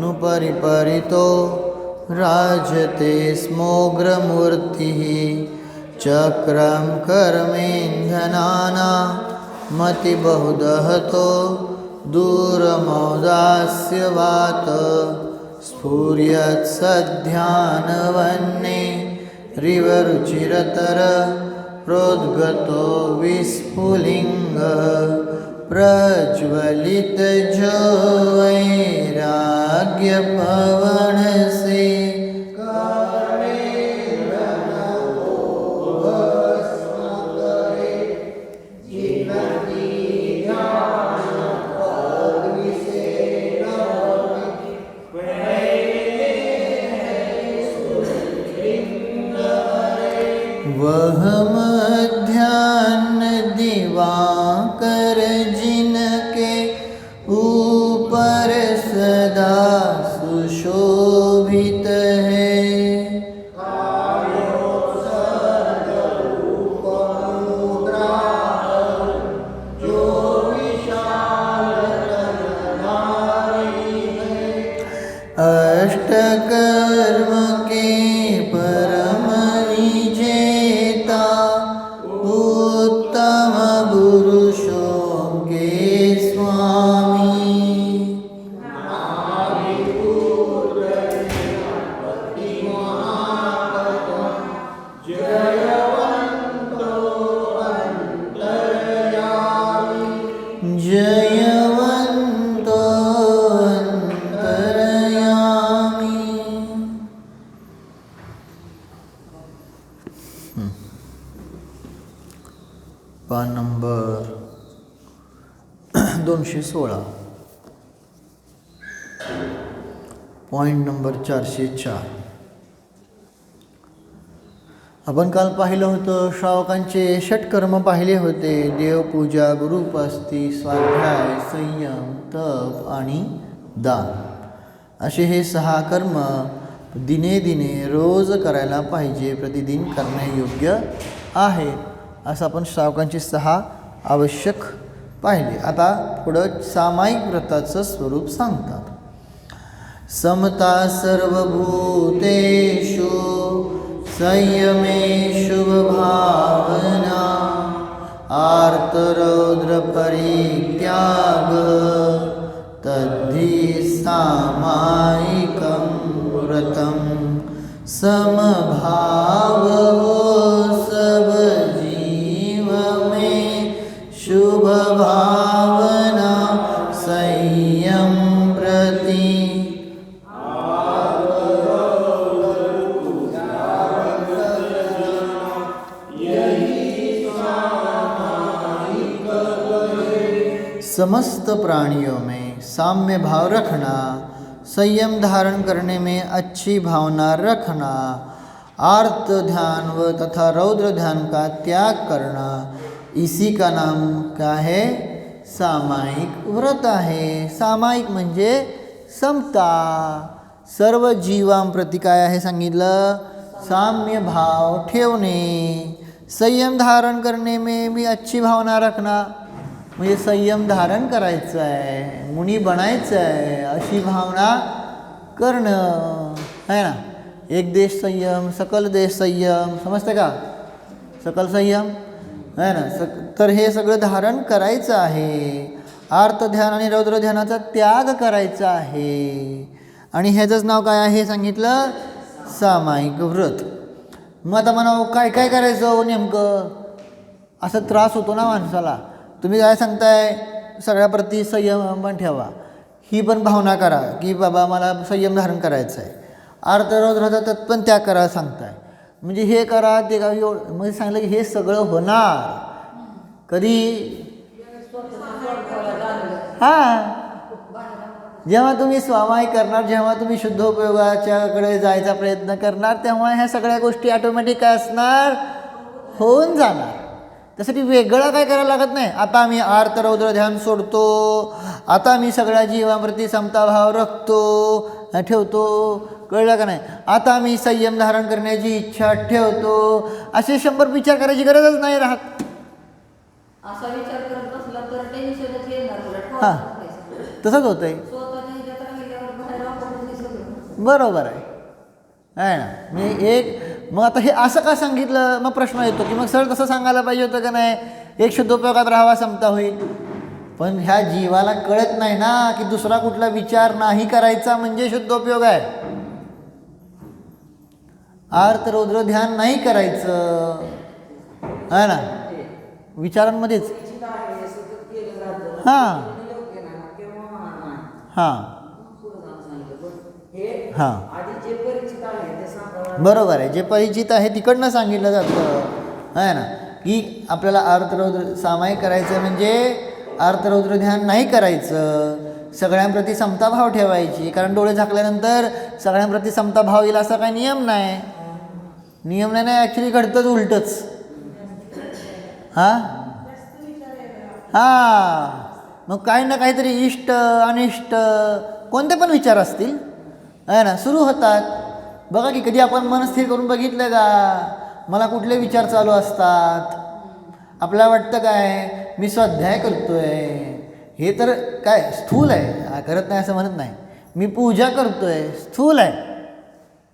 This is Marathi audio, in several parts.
नु परिपरितो राजते स्मोग्रमूर्तिः चक्रं कर्मेन्धनाना मतिबहुदहतो दूरमोदास्य वात स्फुर्यत्सध्यानवन्ये रिवरुचिरतर प्रोद्गतो विस्फुलिङ्ग પ્રજ્વલિત જો વૈરાગ્ય પવન સી derman दोनशे सोळा. पॉईंट नंबर चारशे चार. आपण काल पाहिलं होतं श्रावकांचे षटकर्म पाहिले होते. देवपूजा गुरुपस्ती स्वाध्याय संयम तप आणि दान. असे हे सहा कर्म दिने दिने रोज करायला पाहिजे प्रतिदिन करणे योग्य आहे असं आपण श्रावकांचे सहा आवश्यक पाहिले. आता पुढं सामायिक व्रताचं स्वरूप सांगतात. समता सर्वभूतेषु संयमे शुभभावना आर्तरौद्रपरित्याग तद्धि सामायिकं व्रतं समभाव। समस्त प्राणियों में साम्य भाव रखना, संयम धारण करने में अच्छी भावना रखना, आर्त ध्यान व तथा रौद्र ध्यान का त्याग करना, इसी का नाम क्या है? सामायिक व्रत आहे सामायिक म्हणजे समता। सर्व जीवांप्रती काय आहे सांगितलं? साम्य भाव ठेवणे। संयम धारण करने में भी अच्छी भावना रखना। म्हणजे संयम धारण करायचं आहे मुनी बनायचं आहे अशी भावना करणं आहे ना? एक देश संयम सकल देश संयम समजते का? सकल संयम आहे ना? सक तर हे सगळं धारण करायचं आहे. आर्त ध्यान आणि रौद्र ध्यानाचा त्याग करायचा आहे. आणि ह्याचंच नाव काय आहे? सांगितलं सामायिक व्रत. मग आता म्हणावं काय काय करायचं हो नेमकं? असा त्रास होतो ना माणसाला. तुम्ही काय सांगताय? सगळ्याप्रती संयम पण ठेवा. ही पण भावना करा की बाबा मला संयम धारण करायचं आहे आर्तरौद्राचा त्यात पण त्याग करा सांगताय. म्हणजे हे करा ते का एवढं. म्हणजे सांगितलं की हे सगळं होणार. कधी? हां. जेव्हा तुम्ही स्वामाय करणार जेव्हा तुम्ही शुद्ध उपयोगाच्याकडे जायचा प्रयत्न करणार तेव्हा ह्या सगळ्या गोष्टी ऑटोमॅटिक असणार होऊन जाणार. त्यासाठी वेगळं काय करायला लागत नाही. आता मी आर्त रौद्र ध्यान सोडतो. आता मी सगळ्या जीवाप्रती समताभाव रखतो. ठेवतो. कळलं का नाही? आता मी संयम धारण करण्याची इच्छा ठेवतो. असे शंभर विचार करायची गरजच नाही राहत. हां. तसंच बाहेर आपण बरोबर आहे. आहे ना? मी एक मग आता हे असं का सांगितलं? मग प्रश्न येतो की मग सर तसं सांगायला पाहिजे होतं का नाही? एक शुद्धोपयोगात राहावा समता होईल. पण ह्या जीवाला कळत नाही ना की दुसरा कुठला विचार नाही करायचा म्हणजे शुद्धोपयोग आहे. आर्त रौद्र ध्यान नाही करायचं. आहे ना? विचारांमध्येच. हां. हां. हां. बरोबर आहे. जे परिचित आहे तिकडनं सांगितलं जातं. आहे ना? की आपल्याला आर्तरौद्र सामायिक करायचं म्हणजे आर्तरौद्र ध्यान नाही करायचं. सगळ्यांप्रती समताभाव ठेवायची. कारण डोळे झाकल्यानंतर सगळ्यांप्रती समताभाव येईल असा काही नियम नाही. नियम नाही नाही ॲक्च्युली घडतंच उलटंच. हां? हां. मग काही ना काहीतरी इष्ट अनिष्ट कोणते पण विचार असतील. आहे ना? सुरू होतात. बघा की कधी आपण मन स्थिर करून बघितलं का? मला कुठले विचार चालू असतात? आपल्याला वाटतं काय? मी स्वाध्याय करतोय. हे तर काय? स्थूल आहे. करत नाही असं म्हणत नाही. मी पूजा करतोय. स्थूल आहे.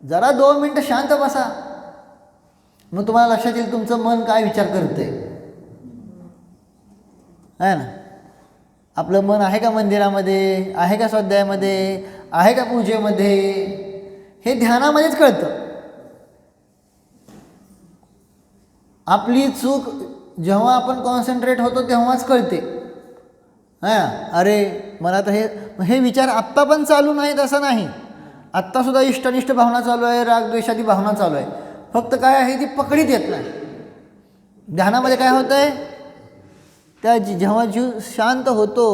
जरा दोन मिनटं शांत बसा. मग तुम्हाला लक्षात येईल तुमचं मन काय विचार करतंय. आहे ना? आपलं मन आहे का मंदिरामध्ये? आहे का स्वाध्यायामध्ये? आहे का पूजेमध्ये? हे ध्यानामध्येच कळतं. आपली चूक जेव्हा आपण कॉन्सन्ट्रेट होतो तेव्हाच कळते. हां अरे मला तर हे हे विचार आत्ता पण चालू नाहीत असं नाही. आत्तासुद्धा इष्टनिष्ट भावना चालू आहे रागद्वेषाची भावना चालू आहे. फक्त काय आहे ती पकडीत येत नाही. ध्यानामध्ये काय होतं आहे त्या जी जेव्हा जीव शांत होतो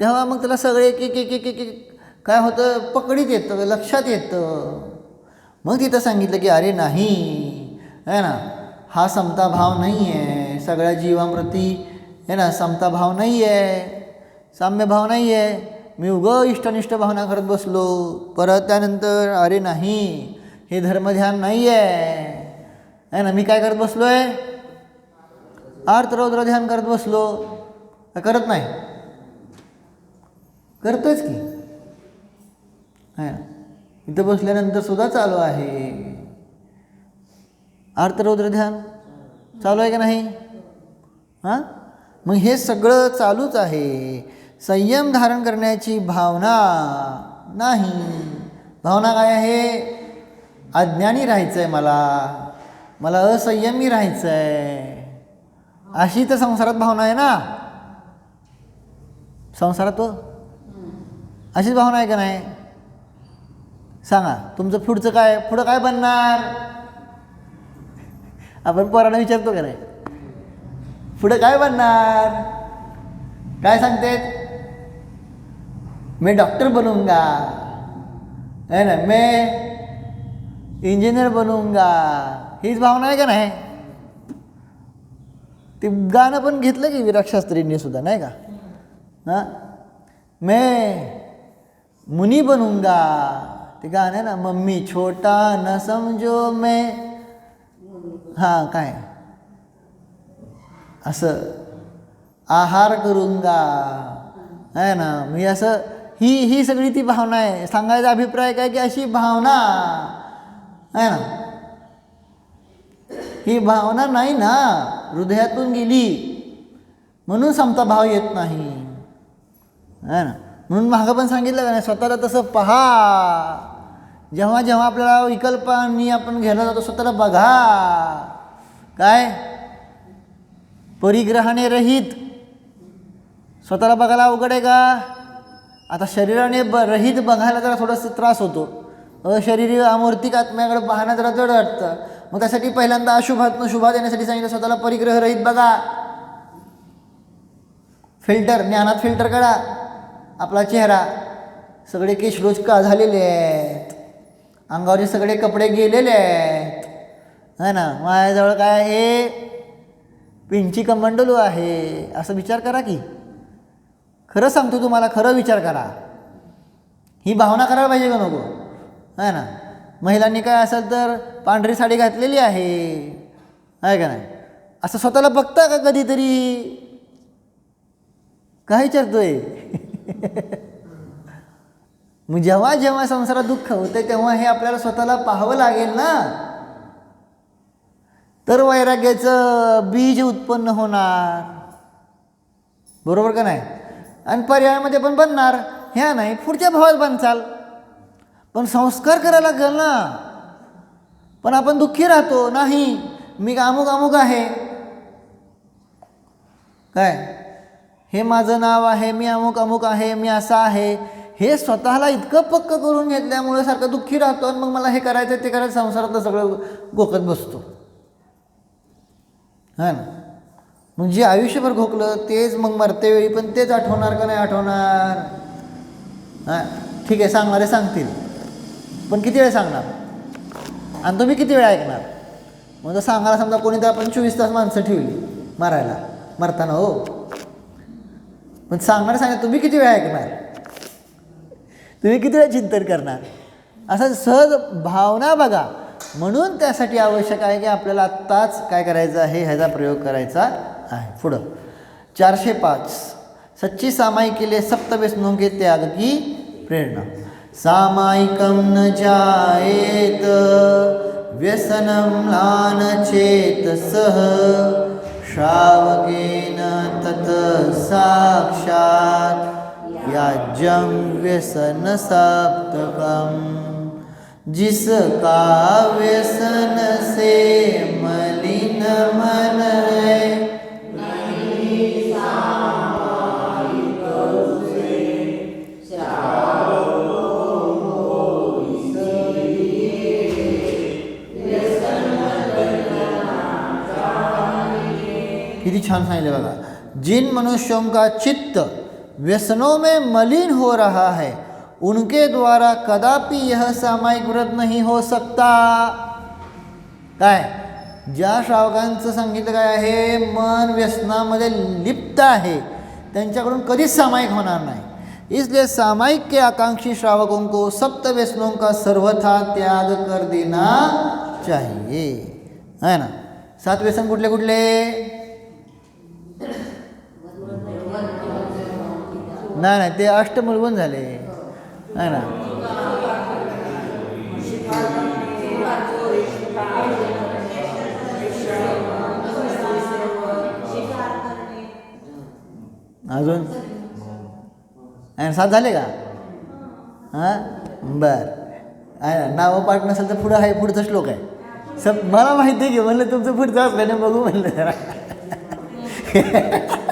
तेव्हा मग त्याला सगळे एक एक एक एक एक काय होतं? पकडीत येतं लक्षात येतं. मग तिथं सांगितलं की अरे नाही. आहे ना? हा समता भाव नाही आहे सगळ्या जीवामृती आहे ना समता भाव नाही आहे साम्य भाव नाही आहे मी उगं इष्टनिष्ट भावना करत बसलो. परत त्यानंतर अरे नाही हे धर्मध्यान नाही आहे आहे ना मी काय करत बसलो आहे आर्तरौद्र ध्यान करत बसलो. करत नाही? करतोच की. है ना? इथं बसल्यानंतर सुद्धा चालू आहे. आर्तरौद्र ध्यान. चालू आहे का नाही? हां? मग हे सगळं चालूच आहे. संयम धारण करण्याची भावना नाही. भावना काय आहे? अज्ञानी राहायचं आहे मला. मला असंयमी राहायचं आहे अशी तर संसारात भावना आहे ना? संसारात अशीच भावना आहे का नाही? सांगा तुमचं पुढचं काय पुढं काय बनणार? आपण पोरांना विचारतो का नाही? पुढं काय बनणार? काय सांगतेत? मी डॉक्टर बनूंगा है ना? मी इंजिनियर बनूंगा हीच भावना आहे का नाही? ते गाणं पण घेतलं की विराट शास्त्रींनी सुद्धा नाही का? हां? मी मुनी बनूंगा ते गाणं आहे ना मम्मी छोटा न समजो मे. हां काय? असं. आहार करून जा आहे ना? मी असं ही ही सगळी ती भावना आहे. सांगायचा अभिप्राय काय की अशी भावना. आहे ना? ही भावना नाही ना. हृदयातून गेली. म्हणून समता भाव येत नाही. आहे ना? म्हणून मागं पण सांगितलं का नाही? स्वतःला तसं पहा. जेव्हा जेव्हा आपल्याला विकल्पांनी आपण घ्यायला जातो स्वतःला बघा. काय? परिग्रहाने रहित. स्वतःला बघायला अवघड आहे का? आता शरीराने ब रहित बघायला जरा थोडासा त्रास होतो. अशरीरी अमूर्तिक आत्म्याकडे पाहणं जरा जड वाटतं. मग त्यासाठी पहिल्यांदा अशुभातनं शुभा देण्यासाठी सांगितलं स्वतःला परिग्रह रहित बघा. फिल्टर ज्ञानात फिल्टर करा. आपला चेहरा. सगळे केश रोज का झालेले आहे अंगावरचे सगळे कपडे गेलेले आहेत. है ना? माझ्याजवळ काय आहे? पिंची कमंडलू आहे. असं विचार करा की. खरं सांगतो तुम्हाला खरं विचार करा. ही भावना करायला पाहिजे का नको? है ना? महिलांनी काय असेल तर पांढरी साडी घातलेली आहे. आहे का नाही? असं स्वतःला बघता का कधीतरी? काय विचारतोय? मग जेव्हा जेव्हा संसारात दुःख होते तेव्हा हे आपल्याला स्वतःला पाहावं लागेल ना. तर वैराग्याचं बीज उत्पन्न होणार. बरोबर का नाही? आणि पर्यायामध्ये पण बनणार. ह्या नाही पुढच्या भावात बनचाल. पण संस्कार करायला लागेल ना. पण आपण दुःखी राहतो. नाही मी अमुक अमुक आहे. काय? हे माझं नाव आहे मी अमुक अमुक आहे मी असा आहे. हे स्वतःला इतकं पक्क करून घेतल्यामुळे सारखं दुःखी राहतो आणि मग मला हे करायचं ते करायचं संसारातलं सगळं गोकत बसतो. हा ना? मग जे आयुष्यभर घोकलं तेच मग मरतेवेळी पण तेच आठवणार का नाही आठवणार? हां? ठीक आहे सांगणारे सांगतील. पण किती वेळ सांगणार? आणि तुम्ही किती वेळ ऐकणार? मग जर सांगायला समजा कोणी तर आपण चोवीस तास माणसं ठेवली मारायला. मरताना हो? पण सांगणार सांगा तुम्ही किती वेळ ऐकणार? तुम्ही किती वेळा चिंतन करणार? असा सहज भावना बघा. म्हणून त्यासाठी आवश्यक आहे की आपल्याला आत्ताच काय करायचं आहे ह्याचा प्रयोग करायचा आहे. पुढं. चारशे पाच. सच्ची सामायिक केले लिए सप्त त्याग की प्रेरणा. सामायिकम न जायेत व्यसनं चेत सह श्रावकेन तत साक्षात् याज्ञं व्यसन सप्तकम् जिसका व्यसन से मलिन मन है। किती छान सांगितलं बघा. जिन मनुष्यों का चित्त व्यसनों में मलिन हो रहा है। उनके द्वारा कदापि यह सामायिक व्रत नहीं हो सकता। काय? ज्या श्रावकांचं सांगितलं काय आहे मन व्यसनामध्ये लिप्त आहे त्यांच्याकडून कधीच सामायिक होणार नाही. इसलिए सामायिक के आकांक्षी श्रावकों को सप्त व्यसनों का सर्वथा त्याग कर देना चाहिए। है ना? सात व्यसन कुठले कुठले नाही नाही ते अष्ट झाले. नाही ना? अजून? आणि सात झाले का? हां? बर. आहे ना? नावं पाठ नसेल तर पुढं आहे पुढचा श्लोक आहे. सब मला माहिती आहे की म्हणलं तुमचं पुढचं असल्याने बघू म्हणलं जरा.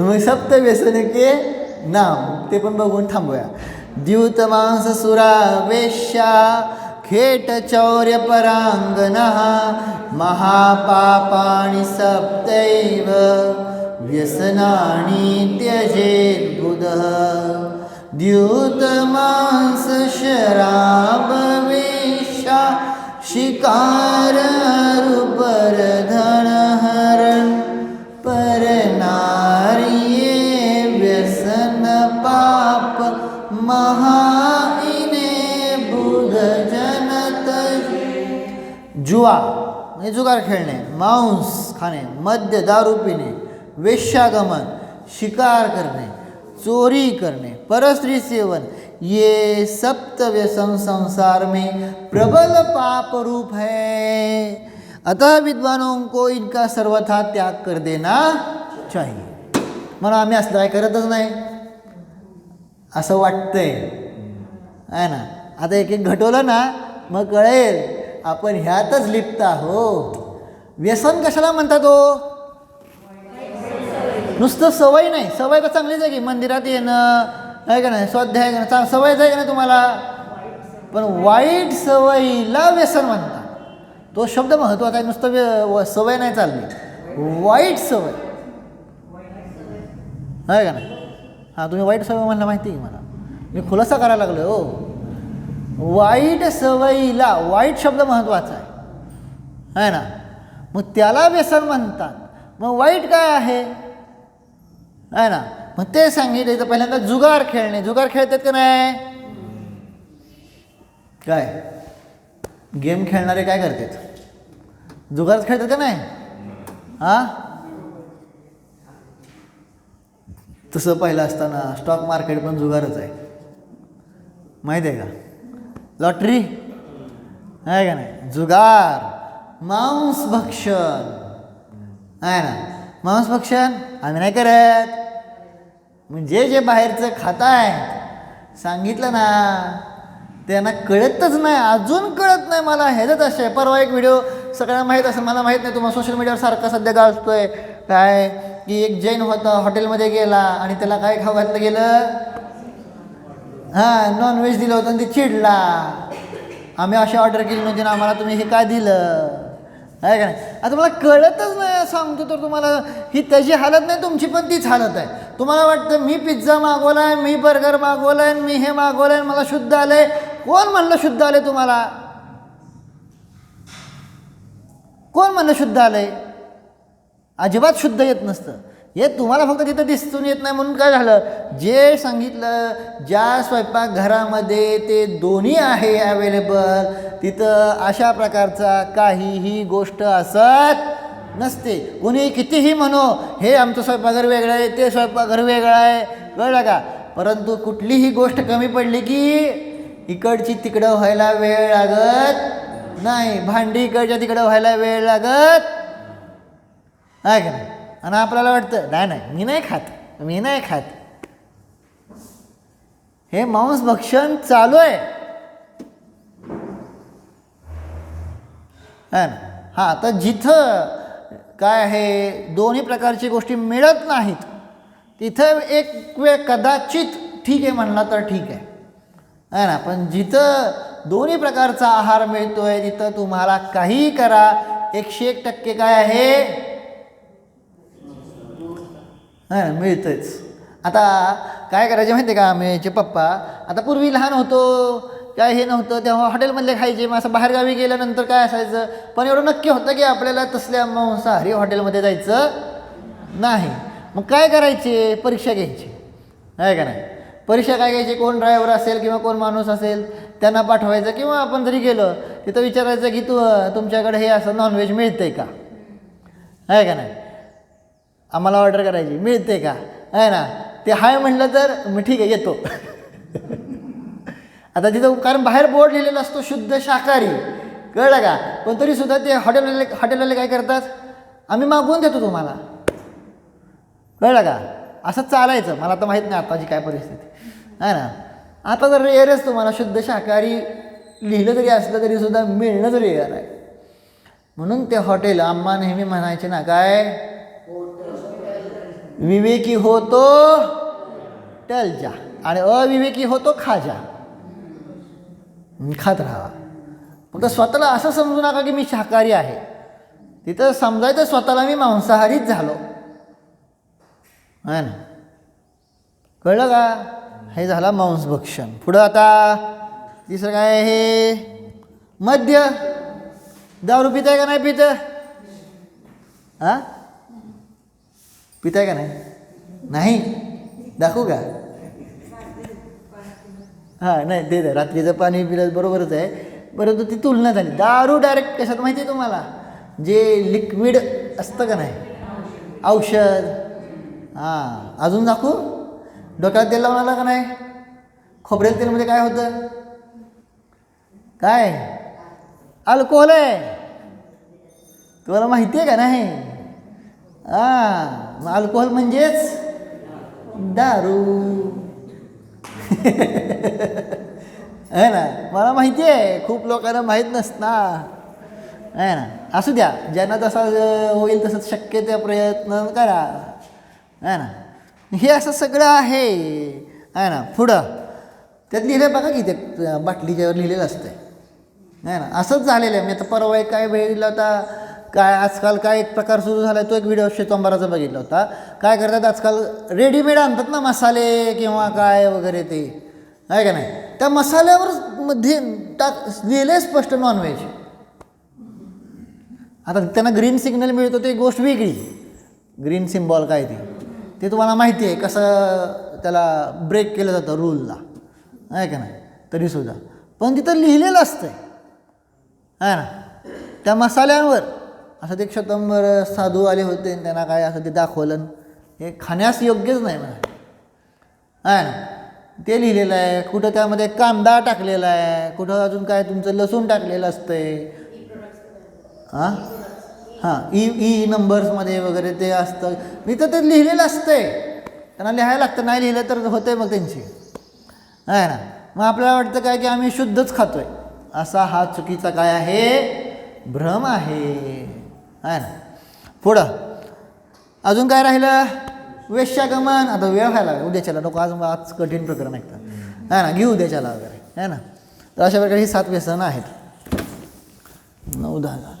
मग सप्त व्यसन के नाम ते पण बघून थांबूया. द्यूत मांस सुरा वेश्या खेट चौर्य परांगण महापापाणि सप्तैव व्यसनाणि त्यजेत बुधः। द्यूत मांस शराब वेश्या शिकार धन जुआ म्हणजे जुगार खेळणे मांस खाणे मद्य दारू पिणे वेश्यागमन, शिकार करणे चोरी करणे परस्त्री सेवन, ये सप्त संसार में प्रबल पाप रूप है। अतः विद्वानों को इनका सर्वथा त्याग कर देना चाहिए। म्हणून आम्ही असलं काय करतच नाही। असं वाटतंय. आहे ना? आता एक एक घटवलं ना मग कळेल. आपण ह्यातच लिप्त आहोत. व्यसन कशाला म्हणतात हो? नुसतं सवय नाही. सवय का चांगलीच आहे की मंदिरात येणं आहे का नाही? स्वाध्याय करणं चांग सवयच आहे का नाही तुम्हाला? पण वाईट सवयीला व्यसन म्हणतात. तो शब्द महत्त्वाचा आहे. नुसतं व्य- व- सवय नाही चालली. वाईट सवय. आहे का नाही? हां तुम्ही वाईट सवय म्हणलं माहिती आहे मला? मी खुलासा करायला लागलो हो. वाईट सवयीला वाईट शब्द महत्त्वाचा आहे. आहे ना? मग त्याला व्यसन म्हणतात. मग वाईट काय आहे? आहे ना? मग ते सांगितले तर पहिल्यांदा जुगार खेळणे. जुगार खेळतात का नाही? काय? गेम खेळणारे काय करतात? जुगार खेळतात का नाही? हां? तसं पाहिलं असताना स्टॉक मार्केट पण जुगारच आहे. माहीत आहे का? लॉटरी आहे का नाही? जुगार. मांस भक्षण आहे ना? मांस भक्षण आम्ही नाही करत. म्हणजे जे बाहेरचं खाताय सांगितलं ना त्यांना कळतच नाही अजून कळत नाही मला. ह्याच्यात असे परवा एक व्हिडिओ सगळ्यांना माहीत असं मला माहीत नाही तुम्हाला सोशल मीडियावर सारखा सध्या गाजतोय. काय? की एक जैन होता हॉटेलमध्ये गेला आणि त्याला काय खाऊ घातलं गेलं? हां नॉनव्हेज दिलं होतं आणि ते चिडला. आम्ही अशी ऑर्डर केली म्हणजे ना आम्हाला तुम्ही हे काय दिलं? आहे का नाही? आता मला कळतच नाही सांगतो तर तुम्हाला. ही त्याची हालत नाही तुमची पण तीच हालत आहे. तुम्हाला वाटतं मी पिझ्झा मागवला आहे मी बर्गर मागवला आहे मी हे मागवलं आहे मला शुद्ध आलं आहे कोण म्हणलं शुद्ध आलं तुम्हाला? कोण म्हणलं शुद्ध आलं आहे अजिबात शुद्ध येत नसतं. हे तुम्हाला फक्त तिथं दिसून येत नाही म्हणून काय झालं? जे सांगितलं ज्या स्वयंपाकघरामध्ये ते दोन्ही आहे अवेलेबल तिथं अशा प्रकारचा काहीही गोष्ट असत नसते. कोणी कितीही म्हणो हे आमचं स्वयंपाकघर वेगळं आहे ते स्वयंपाकघर वेगळं आहे. कळलं का? परंतु कुठलीही गोष्ट कमी पडली की इकडची तिकडं व्हायला वेळ लागत नाही. भांडी इकडच्या तिकडं व्हायला वेळ लागत आहे का नाही? आणि आपल्याला वाटतं नाही नाही मी नाही खात मी नाही खात. हे मांस भक्षण चालू आहे. ना? हां तर जिथं काय आहे दोन्ही प्रकारची गोष्टी मिळत नाहीत तिथं एक वेळ कदाचित ठीक आहे म्हणला तर ठीक आहे. आहे ना? पण जिथं दोन्ही प्रकारचा आहार मिळतो आहे तिथं तुम्हाला काहीही करा. एकशे एक टक्के काय आहे? हां मिळतंच. आता काय करायचे माहिती आहे का आम्हीचे पप्पा आता पूर्वी लहान होतो काय हे नव्हतं तेव्हा हॉटेलमधले खायचे मग असं बाहेरगावी गेल्यानंतर काय असायचं पण एवढं नक्की होतं की आपल्याला तसल्या मांसाहारी हॉटेलमध्ये जायचं नाही. मग काय करायचे? परीक्षा घ्यायची. आहे का नाही? परीक्षा काय घ्यायची? कोण ड्रायव्हर असेल किंवा कोण माणूस असेल त्यांना पाठवायचं किंवा आपण जरी गेलो तिथं विचारायचं की तू तुमच्याकडे हे असं नॉनव्हेज मिळतं आहे का? आहे का नाही? आम्हाला ऑर्डर करायची. मिळते का? आहे ना? ते हाय म्हटलं तर मी ठीक आहे येतो. आता तिथं कारण बाहेर बोर्ड लिहिलेला असतो शुद्ध शाकाहारी. कळलं का? पण तरीसुद्धा ते हॉटेलवाले हॉटेलवाले काय करतात? आम्ही मागवून देतो तुम्हाला. कळलं का? असं चालायचं. मला तर माहीत नाही आताची काय परिस्थिती. आहे ना? आता जर रेअरच तुम्हाला शुद्ध शाकाहारी लिहिलं जरी असलं तरीसुद्धा मिळणं जरी रेअर आहे. म्हणून ते हॉटेल आम्हा नेहमी म्हणायचे ना काय? विवेकी होतो टल जा आणि अविवेकी होतो खा जा. खात राहा. फक्त स्वतःला असं समजू नका की मी शाकाहारी आहे. तिथं समजायचं स्वतःला मी मांसाहारीच झालो. हां ना? कळलं का? हे झाला मांसभक्षण पुढं आता तिसरं काय हे मद्य दारू पिताय का नाही पितं? हां? पिताय का नाही? नाही? दाखवू का? हां नाही ते दे. रात्रीचं पाणी पिलं बरोबरच आहे. परंतु ती तुलना झाली. दारू डायरेक्ट कशात माहिती आहे तुम्हाला? जे लिक्विड असतं का नाही? औषध. हां अजून दाखवू? डोक्यात तेल लावून आला का नाही? खोबरेल तेलमध्ये काय होतं? काय? अल्कोहोल आहे. तुम्हाला माहिती आहे का नाही? हां. मग अल्कोहोल म्हणजेच दारू. आहे ना? मला माहिती आहे खूप लोकांना माहीत नसता आहे ना? असू द्या ज्यांना जसा होईल तसं शक्य त्या प्रयत्न करा. आहे ना? हे असं सगळं आहे. आहे ना? पुढं. त्यात लिहिलं बघा की ते बाटलीच्यावर लिहिलेलं असतं आहे ना? असंच झालेलं आहे. मी आता परवा एक काय वेळ होता काय आजकाल काय एक प्रकार सुरू झाला आहे तो एक व्हिडिओ शेतंबराचा बघितला होता. काय करतात आजकाल रेडीमेड आणतात ना मसाले किंवा काय वगैरे ते. आहे का नाही? त्या मसाल्यावर मध्ये टाक लिहिले स्पष्ट नॉनव्हेज आता त्यांना ग्रीन सिग्नल मिळतो ते गोष्ट वेगळी. ग्रीन सिम्बॉल काय ते? ते तुम्हाला माहिती आहे कसं त्याला ब्रेक केलं जातं रूलला आहे का नाही? तरीसुद्धा पण तिथं लिहिलेलं असतं आहे ना? त्या मसाल्यांवर. असं ते शतंबर साधू आले होते आणि त्यांना काय असं ते दाखवलं. हे खाण्यास योग्यच नाही म्हणा आहे ना? ते लिहिलेलं आहे. कुठं त्यामध्ये कांदा टाकलेला आहे. कुठं अजून काय तुमचं लसूण टाकलेलं असतंय? हां? हां. ई ई नंबर्समध्ये वगैरे ते असतं. मी तर ते लिहिलेलं असतंय. त्यांना लिहायला लागतं. नाही लिहिलं तर होते मग त्यांची. आहे ना? मग आपल्याला वाटतं काय की आम्ही शुद्धच खातोय. असा हा चुकीचा काय आहे? भ्रम आहे. आहे ना? पुढं. अजून काय राहिलं? वेश्यागमन. आता वेळ व्हायला लागला. उद्याच्याला. नको आज आज कठीण प्रकरण ऐकतात आहे ना? घेऊ उद्याच्याला वगैरे. आहे ना? तर अशा प्रकारे ही सात व्यसनं आहेत. नऊ दहा झाले.